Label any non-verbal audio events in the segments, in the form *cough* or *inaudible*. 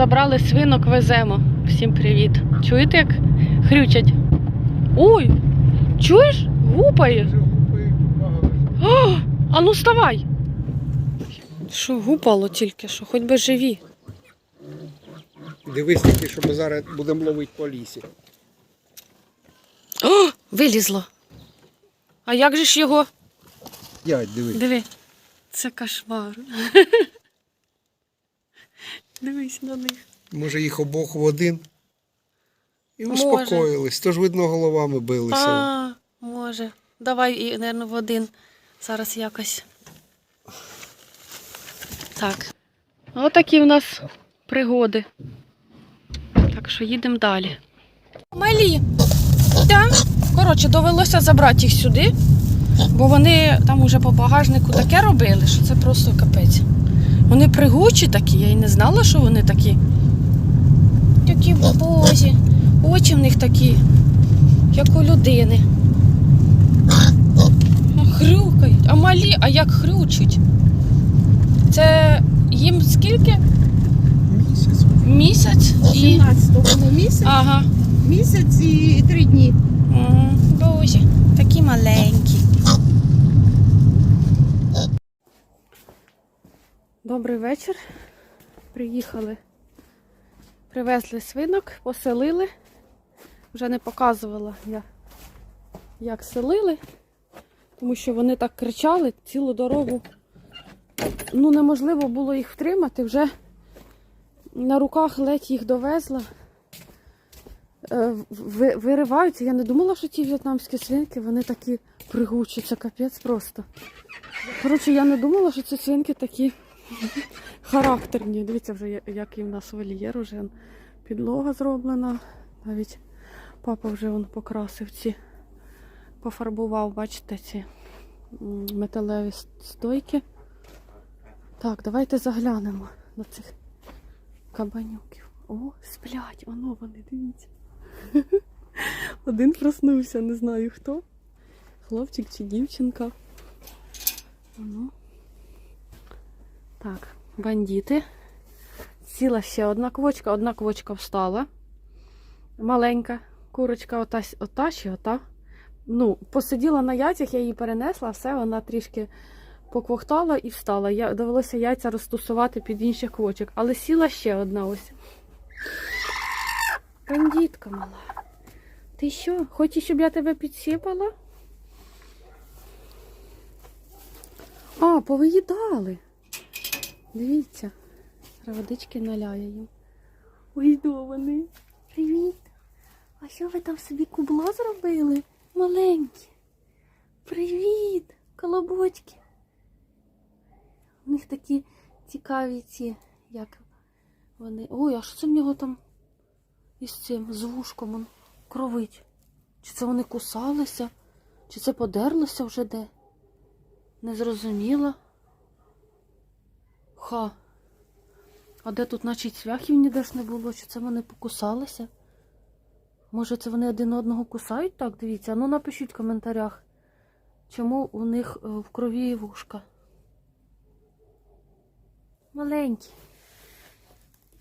Забрали свинок, веземо. Всім привіт. Чуєте, як хрючать? Ой! Чуєш? Гупає. О, а ну вставай. Що гупало тільки що, хоч би живі. Дивись тільки, що ми зараз будемо ловити по лісі. О, вилізло. А як же ж його? Дядь, дивись. Диви, це кошмар. Дивись на них. Може їх обох в один. І Може. успокоїлись. Тож, видно, головами билися. А, може. Давай, і, мабуть, в один. Зараз якось. Так. Отакі в нас пригоди. Так що їдемо далі. Малі. Так. Коротше, довелося забрати їх сюди, бо вони там уже по багажнику таке робили, що це просто капець. Вони пригучі такі, я й не знала, що вони такі. Такі бозі. Очі в них такі, як у людини. А Хрюкають. А малі, а як хрючуть? Це їм скільки? Місяць. Місяць і. 17 місяць, Ага. місяць і три дні. Ага. Боже, такі маленькі. Добрий вечір. Приїхали. Привезли свинок, поселили. Вже не показувала я, як селили, тому що вони так кричали цілу дорогу. Ну, неможливо було їх втримати. Вже на руках ледь їх довезла. Е, вириваються. Я не думала, що ті в'єтнамські свинки, вони такі пригучі, це капець просто. Коротше, я не думала, що ці свинки такі характерні. Дивіться вже, який в нас вольєр, уже підлога зроблена. Навіть папа вже вон покрасив ці, пофарбував, бачите, ці металеві стойки. Так, давайте заглянемо на цих кабанюків. О, сплять, воно вони, дивіться. *laughs* Один проснувся, не знаю хто. Хлопчик чи дівчинка. Ну. Так, бандити. Сіла ще одна квочка, одна квочка встала. Маленька курочка, ота, ота ще ота. Ну, посиділа на яйцях, я її перенесла, все, вона трішки поквохтала і встала. Я, довелося яйця розтусувати під інших квочок. Але сіла ще одна ось. Бандитка мала. Ти що, хочеш, щоб я тебе підсипала? А, повиїдали. Дивіться. Водички наляє їм. Ой, до вони. Привіт. А що ви там собі кубло зробили? Маленькі. Привіт, колобочки. У них такі цікаві ці, як вони. Ой, а що це в нього там із цим, з вушком он кровить? Чи це вони кусалися? Чи це подерлося вже де? Не зрозуміла. Ха. А де тут, значить, цвяхів ніде ж не було? Чи це вони покусалися? Може, це вони один одного кусають? Так, дивіться. Ну напишіть в коментарях, чому у них е, в крові вушка. Маленькі.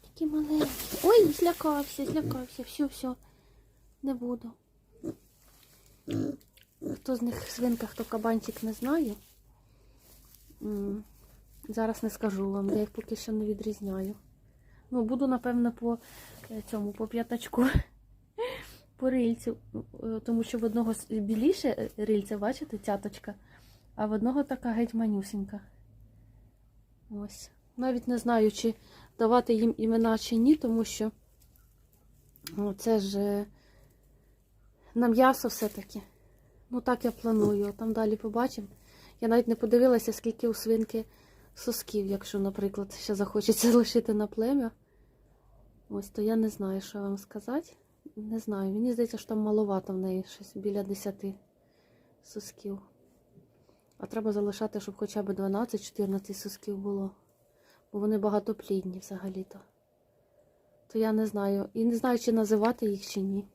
Такі маленькі. Ой, злякався, злякався. Все, все. Не буду. Хто з них свинка, хто кабанчик не знає. Зараз не скажу вам, я їх поки що не відрізняю. Ну, буду, напевно, по е, цьому, по п'ятачку, *laughs* по рильцю, Е, тому що в одного біліше е, рильця, бачите, цяточка, а в одного така геть манюсенька. Ось. Навіть не знаю, чи давати їм імена чи ні, тому що ну, це ж на м'ясо все-таки. Ну так я планую, там далі побачимо. Я навіть не подивилася, скільки у свинки сосків, якщо, наприклад, ще захочеться *laughs* лишити на плем'я. Ось, то я не знаю, що вам сказати. Не знаю. Мені здається, що там маловато в неї щось біля 10 сосків. А треба залишати, щоб хоча б 12-14 сосків було. Бо вони багатоплідні взагалі-то. То я не знаю. І не знаю, чи називати їх, чи ні.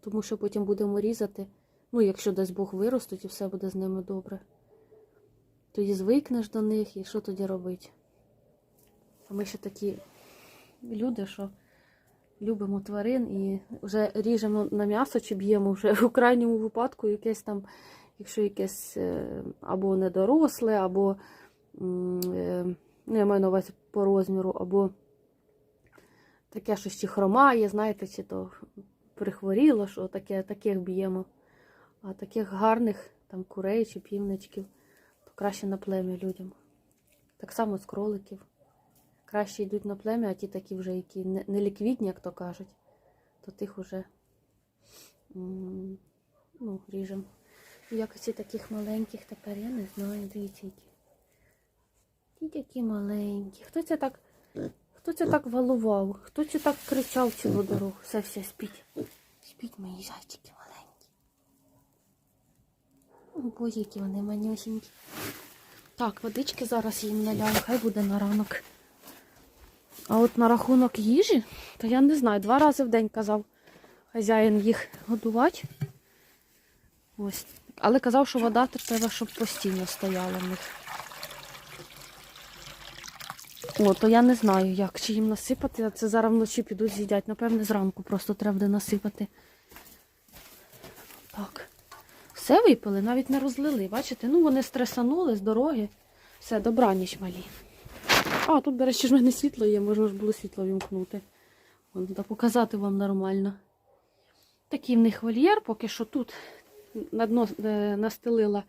Тому що потім будемо різати. Ну, якщо дасть Бог виростуть і все буде з ними добре. Тоді звикнеш до них і що тоді робити? А ми ще такі люди, що любимо тварин і вже ріжемо на м'ясо чи б'ємо вже у крайньому випадку якесь там, якщо якесь е, або недоросле, або е, ну, я маю на увазі по розміру, або таке щось чи хромає, знаєте, чи то прихворіло, що таке, таких б'ємо. А таких гарних там курей чи півничків, краще на плем'я людям. Так само з кроликів. Краще йдуть на плем'я, а ті такі вже, які не, ліквідні, як то кажуть, то тих уже ну, ріжемо. І Якості таких маленьких тепер я не знаю, дивіться які. Ті такі маленькі. Хто це так, хто це так валував? Хто це так кричав цілу дорогу? Все, все, спіть. Спіть мої зайчики Боже, які вони манюсінькі. Так, водички зараз їм наляю, хай буде на ранок. А от на рахунок їжі, то я не знаю, два рази в день казав хазяїн їх годувати. Ось. Але казав, що вода треба, щоб постійно стояла в них. О, то я не знаю, як, чи їм насипати, це зараз вночі підуть з'їдять. Напевне, зранку просто треба буде насипати. Все випили, навіть не розлили. Бачите? Ну вони стресанули з дороги. Все, добраніч малі. А, тут, до речі, ж в мене світло є, можна ж було світло вімкнути. Та показати вам нормально. Такий в них вольєр, поки що тут на дно е, настелила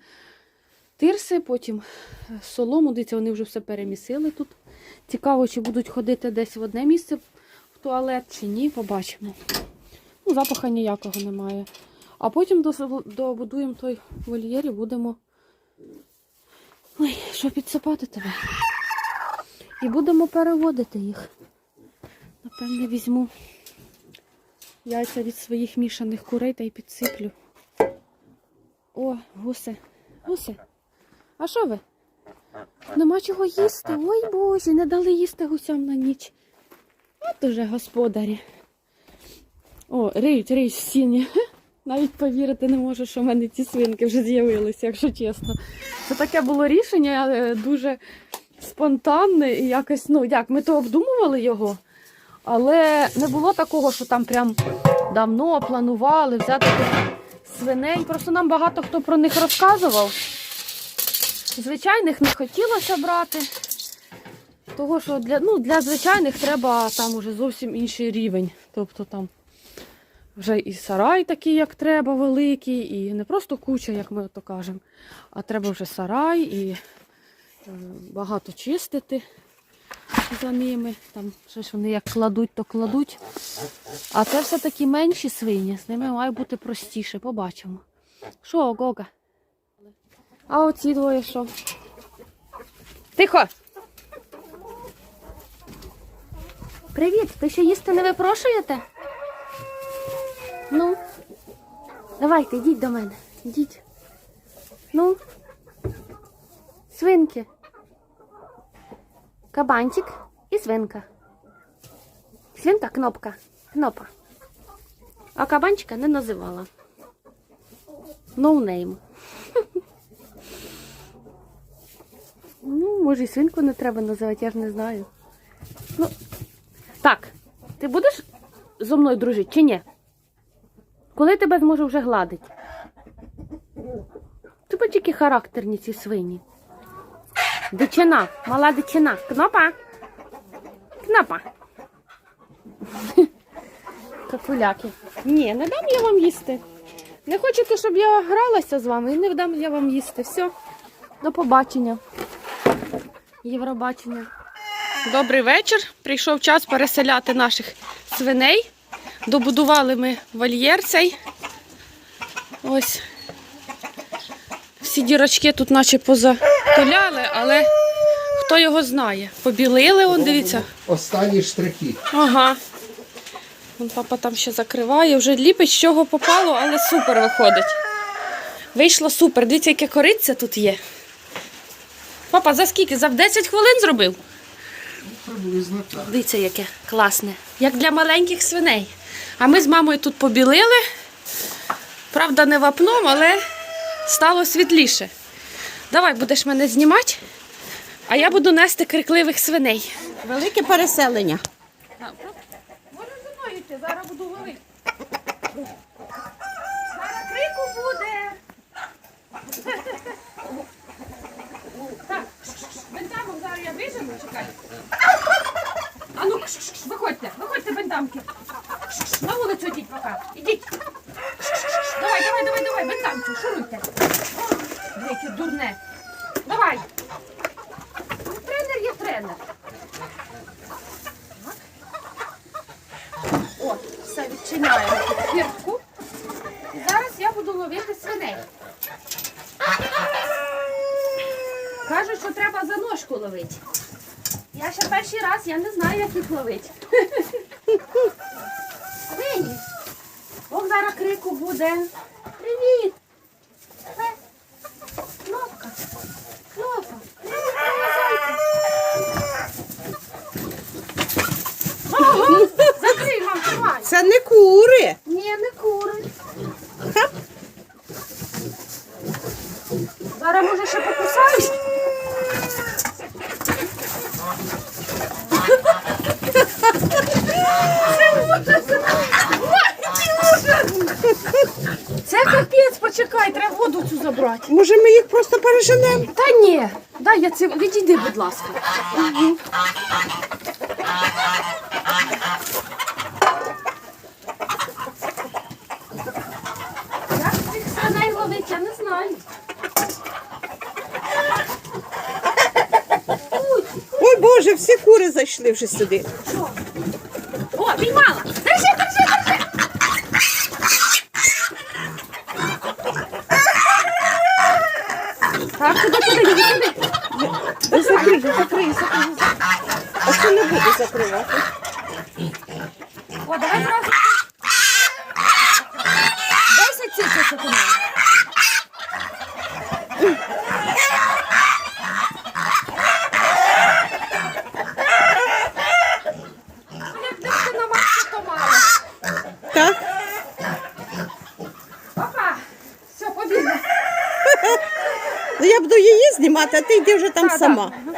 тирси, потім е, солому. Дивіться, вони вже все перемісили тут. Цікаво, чи будуть ходити десь в одне місце в туалет, чи ні, побачимо. Ну, запаха ніякого немає. А потім добудуємо той вольєр і будемо. Ой, що підсипати тебе? І будемо переводити їх. Напевне, візьму яйця від своїх мішаних курей та й підсиплю. О, гуси. Гуси. А що ви? Нема чого їсти. Ой боже, не дали їсти гусям на ніч. От уже господарі. О, риють, риють в сіні. Навіть повірити не можу, що в мене ці свинки вже з'явилися, якщо чесно. Це таке було рішення е, дуже спонтанне і якось, ну як, ми то обдумували його, але не було такого, що там прям давно планували взяти свиней. Просто нам багато хто про них розказував. Звичайних не хотілося брати. Того, що для, ну, для звичайних треба там уже зовсім інший рівень. Тобто там вже і сарай такий, як треба, великий, і не просто куча, як ми то кажемо, а треба вже сарай і е, багато чистити за ними. Там щось вони як кладуть, то кладуть. А це все таки менші свині, з ними має бути простіше, побачимо. Що, Гога? А оці двоє що? Тихо! Привіт! Ви ще їсти не випрошуєте? Ну, давайте, йдіть до мене. Йдіть. Ну, свинки. Кабанчик і свинка. Свинка кнопка. Кнопа. А кабанчика не називала. No name. *laughs* Ну, може, і свинку не треба називати, я ж не знаю. Ну, так, ти будеш зо мною дружити чи ні? Коли тебе зможу вже гладити? Тебе тільки характерні ці свині. Дичина, мала дичина. Кнопа. Кнопа. *laughs* Какуляки. Ні, не дам я вам їсти. Не хочете, щоб я гралася з вами, і не дам я вам їсти. Все. До побачення. Євробачення. Добрий вечір. Прийшов час переселяти наших свиней. Добудували ми вольєр цей. Ось. Всі дірочки тут наче позатуляли, але хто його знає. Побілили, он, дивіться. Останні штрихи. Ага. Вон папа там ще закриває, вже ліпить, з чого попало, але супер виходить. Вийшло супер. Дивіться, яке кориця тут є. Папа, за скільки? За 10 хвилин зробив? Приблизно так. Дивіться, яке класне. Як для маленьких свиней. А ми з мамою тут побілили. Правда, не вапном, але стало світліше. Давай будеш мене знімати, а я буду нести крикливих свиней. Велике переселення. Може мною йти, зараз буду ловити. Зараз крику буде. Так, бентамок зараз я вижену, чекай. А ну, виходьте, виходьте, бентамки. На вулицю йдіть поки. Ідіть. Давай, давай, давай, давай, бентамки, шуруйте. О, Яке дурне. Давай. Ну, Тренер є тренер. О, все відчиняємо тут хвіртку. І зараз я буду ловити свиней. Кажуть, що треба за ножку ловити. Я ще перший раз, я не знаю, як їх ловити. Свині. Ох, зараз крику буде. Привіт. Е, Кнопка. Кнопка. Привіт, привіт, Ого, закрий, мам, тримай. Це не кури. Ні, не кури. Зараз може ще покусають. Це капець, почекай, треба воду цю забрати. Може, ми їх? Та ні, дай я це відійди, будь ласка. Як цих свиней ловить, я не знаю. Ой, Боже, всі кури зайшли вже сюди. О, піймала! Держи, держи, держи! Так, сюди, сюди, іди сюди. Ой, Закрий, закрий, закрий. А що не буде закривати? О, давай зразу. Десять циців у мене. Як десь на маску, то мало. Так. Опа! Все, побігли. Ну я буду знімати, а ти йди вже там сама. так.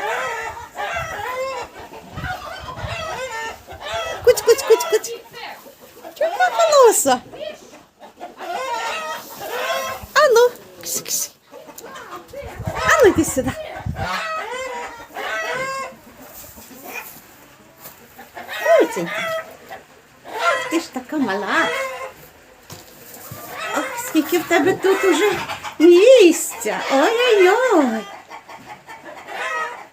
Куць, куць, куць, куць. Чого колоса? Ану. Ксь, ксь. Ану, йди сюди. Куценька. Ах, ти ж така мала. Ох, скільки в тебе тут уже місця. Ой-ой-ой.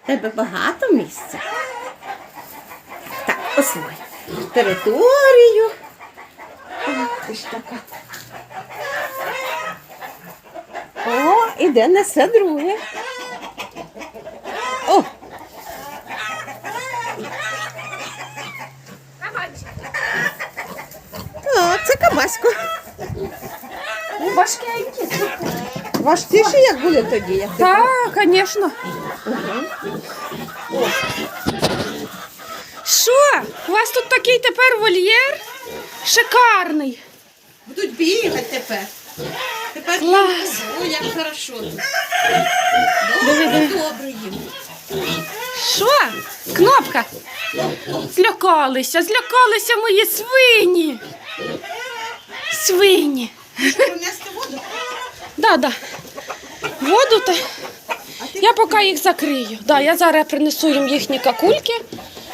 В тебе багато місця. Так, освой. Територію. Ох, ти ж така. О, іде несе друге. О, так, це кабасько. Важкенький. Важкіше, як були тоді, як ти Так, Що? У вас тут такий тепер вольєр? Шикарний. Будуть бігати тепер. Тепер Клас. Ой, як хорошо тут. Диви, диви. Добре їм. Що? Кнопка. Злякалися, злякалися мої свині. Свині. Принести воду. Да, да. Воду та. Я поки їх закрию. Да, я зараз принесу їм їхні какульки,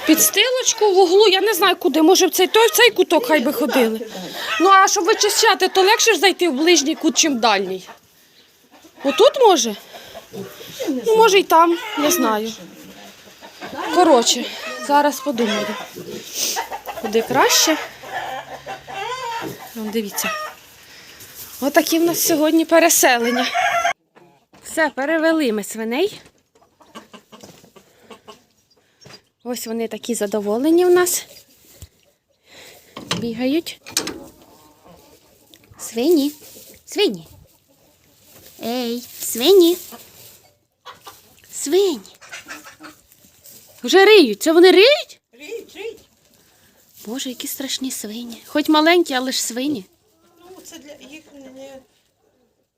підстилочку в углу. Я не знаю куди. Може в цей той в цей куток хай би ходили. Ну а щоб вичищати, то легше ж зайти в ближній кут, чим дальній. Отут може? Ну, може і там, не знаю. Коротше, зараз подумаю. Куди краще? Вон, дивіться. Отакі в нас сьогодні переселення. Все, перевели ми свиней. Ось вони такі задоволені в нас. Бігають. Свині. Свині. Ей, свині. Свині. Вже риють. Це вони риють? Рить, рить. Боже, які страшні свині. Хоч маленькі, але ж свині. Ну, це для їх не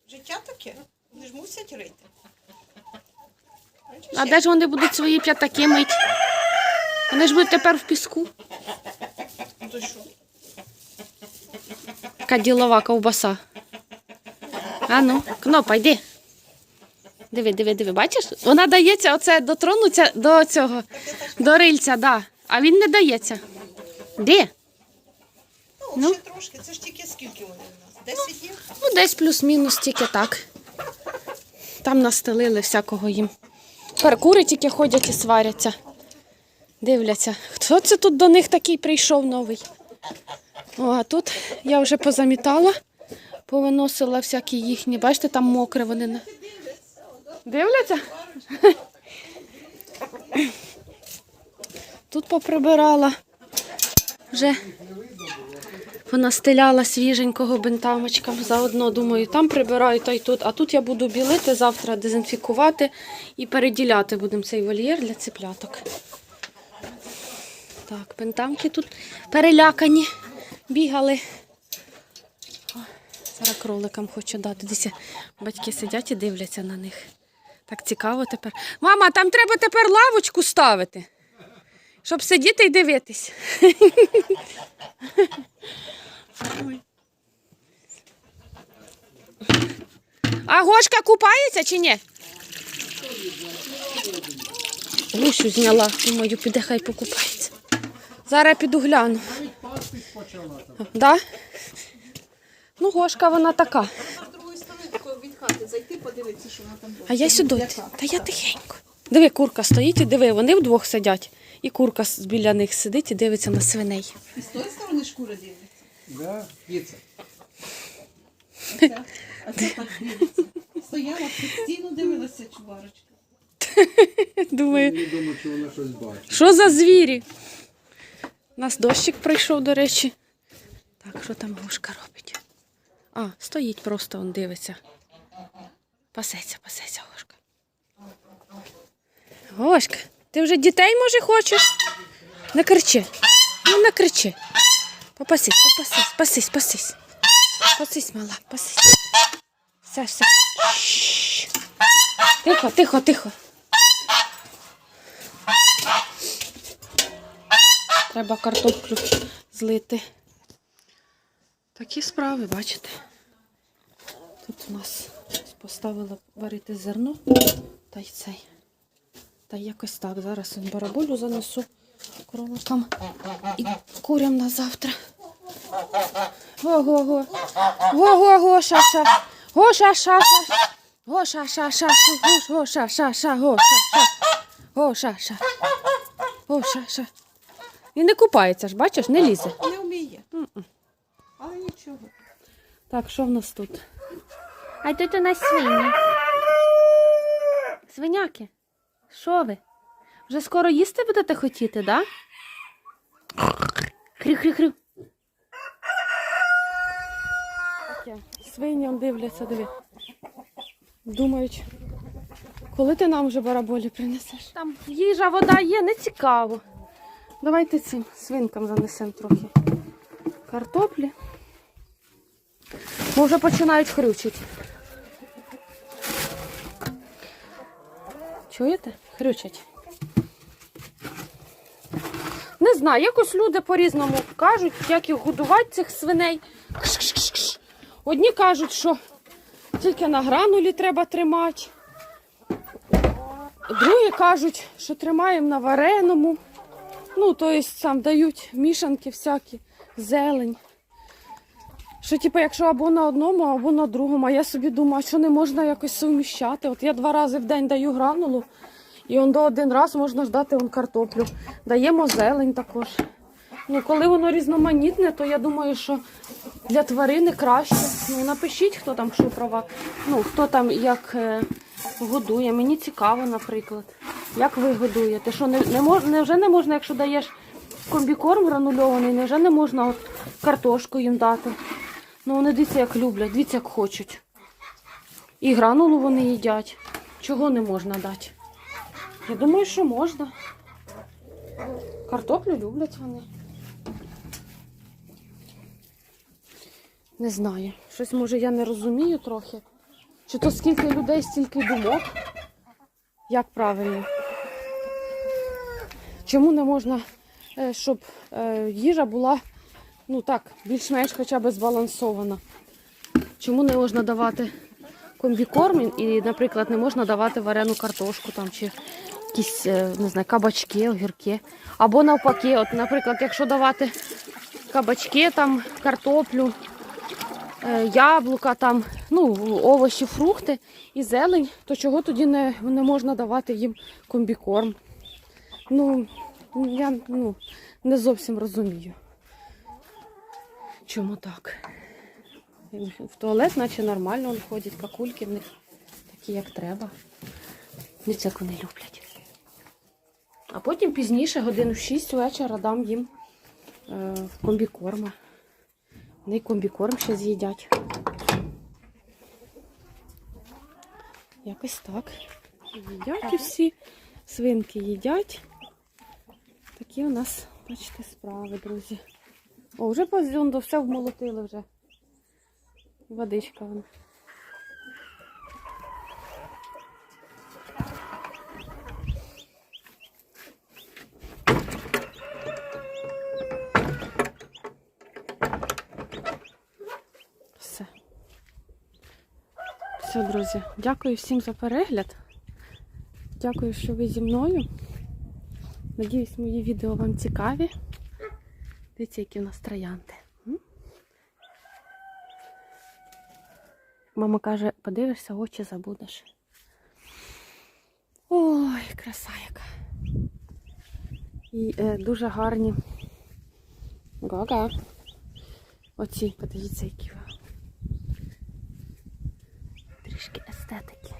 життя таке. Вони ж мусять рити. А де ж вони будуть свої п'ятаки мить? Вони ж будуть тепер в піску. Ну то що? Така ділова ковбаса. А ну, кнопа, йди. Диви, диви, диви, бачиш? Вона дається оце дотронуться до цього, до рильця, да. а він не дається. Де? Ну, Ну. ще трошки. Це ж тільки скільки вони у нас? 10 днів? Ну, десь плюс-мінус тільки так. Там настелили всякого їм. Перкури тільки ходять і сваряться. Дивляться. Хто це тут до них такий прийшов новий? О, а тут я вже позамітала, повиносила всякі їхні. Бачите, там мокре вони. Дивляться? Тут поприбирала. Вже понастеляла свіженького бентамочкам. Заодно, думаю, там прибираю, та й тут. А тут я буду білити, завтра дезінфікувати і переділяти будемо цей вольєр для ципляток. Так, бентамки тут перелякані, бігали. О, Зараз кроликам хочу дати. Дивіться, батьки сидять і дивляться на них. Так цікаво тепер. Мама, там треба тепер лавочку ставити, щоб сидіти і дивитись. А Гошка купається чи ні? Гушу зняла, думаю, піде хай покупається. Зараз піду гляну. Да? Ну, Гошка вона така. А я сюди. Та я тихенько. Диви, курка стоїть і диви, вони вдвох сидять. І курка біля них сидить і дивиться на свиней. І з тої сторони шкура дивиться. Да, піца. А це так дивиться. Стояла, постійно дивилася чубарочка. Думаю, Не думаю, що вона щось бачить. що за звірі? У нас дощик прийшов, до речі. Так, що там Гошка робить? А, стоїть просто, он дивиться. Пасеться, пасеться, Гошка. Гошка, ти вже дітей, може, хочеш? Не кричи. Ну, кричи. Попасись, попасись, пасись, пасись. Пасись, мала, пасись. Все, все. Тихо, тихо, тихо. Треба картоплю злити. Такі справи, бачите. Тут у нас поставила варити зерно та й цей. Та якось так. Зараз бараболю занесу кроликам і курям на завтра. Го-го-го. Го-го-го, ша-ша. Го-ша-ша-ша. Го-ша-ша-ша. Го-ша-ша-ша. Го-ша-ша. Го-ша-ша. Го-ша-ша. Він не купається ж, бачиш, не лізе. Не вміє. Але нічого. Так, що в нас тут? А тут у нас свині. Свиняки. Що ви? Вже скоро їсти будете хотіти, да? Хрю-хрю-хрю. Он дивляться, диви. Думають, коли ти нам вже бараболі принесеш? Там їжа, вода є, не цікаво. Давайте цим свинкам занесемо трохи картоплі. Бо вже починають хрючити. Чуєте? Хрючать. Не знаю, якось люди по-різному кажуть, як їх годувати цих свиней. Одні кажуть, що тільки на гранулі треба тримати. Другі кажуть, що тримаємо на вареному. Ну, тобто там дають мішанки всякі, зелень. Що, типу, якщо або на одному, або на другому, а я собі думаю, що не можна якось суміщати. От я два рази в день даю гранулу, і он до один раз можна ж дати он картоплю. Даємо зелень також. Ну, коли воно різноманітне, то я думаю, що для тварини краще. Ну, напишіть, хто там що. Ну, хто там як е, годує. Мені цікаво, наприклад. Як ви годуєте? Що не, не мож, невже не можна, якщо даєш комбікорм гранульований, невже не можна от картошку їм дати? Ну, вони дивіться, як люблять, дивіться, як хочуть. І гранулу вони їдять. Чого не можна дати? Я думаю, що можна. Картоплю люблять вони. Не знаю. Щось може я не розумію трохи. Чи то скільки людей, стільки думок. Як правильно? Чому не можна, е, щоб е, їжа була ну так, більш-менш хоча б збалансована? Чому не можна давати комбікорм і, наприклад, не можна давати варену картошку там чи якісь е, не знаю, кабачки, огірки. Або навпаки, от, наприклад, якщо давати кабачки, там, картоплю, е, яблука, там, ну, овочі, фрукти і зелень, то чого тоді не, не можна давати їм комбікорм? Ну, я ну, не зовсім розумію. Чому так? В туалет, наче нормально вони ходять, какульки в них такі, як треба. Дивіться, як вони люблять. А потім пізніше, годин в 6 вечора, дам їм е, комбікорма. Вони комбікорм ще з'їдять. Якось так. Їдять і всі. Свинки їдять. Такі у нас, бачите, справи, друзі. О, вже позюнду, все вмолотили вже. Водичка вона. Все. Все, друзі. Дякую всім за перегляд. Дякую, що ви зі мною. Надіюсь, мої відео вам цікаві. Дивіться, які у нас троянди. Мама каже, подивишся, очі забудеш. Ой, краса яка. І е, дуже гарні. Гага. Оці, подивіться, які. Трішки естетики.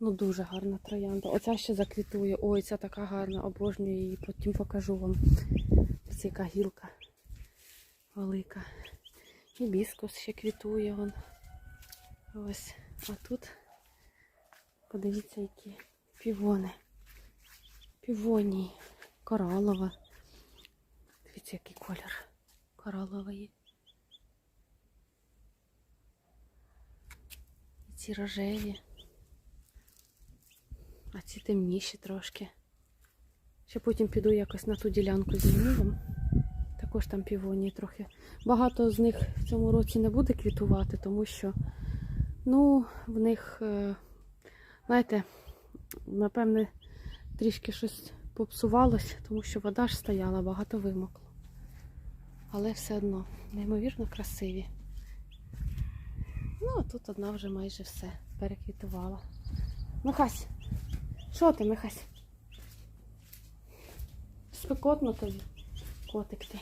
Ну, дуже гарна троянда. Оця ще заквітує. Ой, ця така гарна, обожнюю її, потім покажу вам. Ось яка гілка велика. Гібіскус ще квітує вон. Ось. А тут подивіться, які півони. Півонії. Коралова. Дивіться, який колір кораловий. І ці рожеві. А ці темніші трошки. Ще потім піду якось на ту ділянку з Змієм. Також там півонії трохи. Багато з них в цьому році не буде квітувати, тому що ну, в них, е, знаєте, напевне, трішки щось попсувалось, тому що вода ж стояла, багато вимокло. Але все одно, неймовірно красиві. Ну, а тут одна вже майже все переквітувала. Михась, що ти, Михась? Спекотно тобі, котик ти.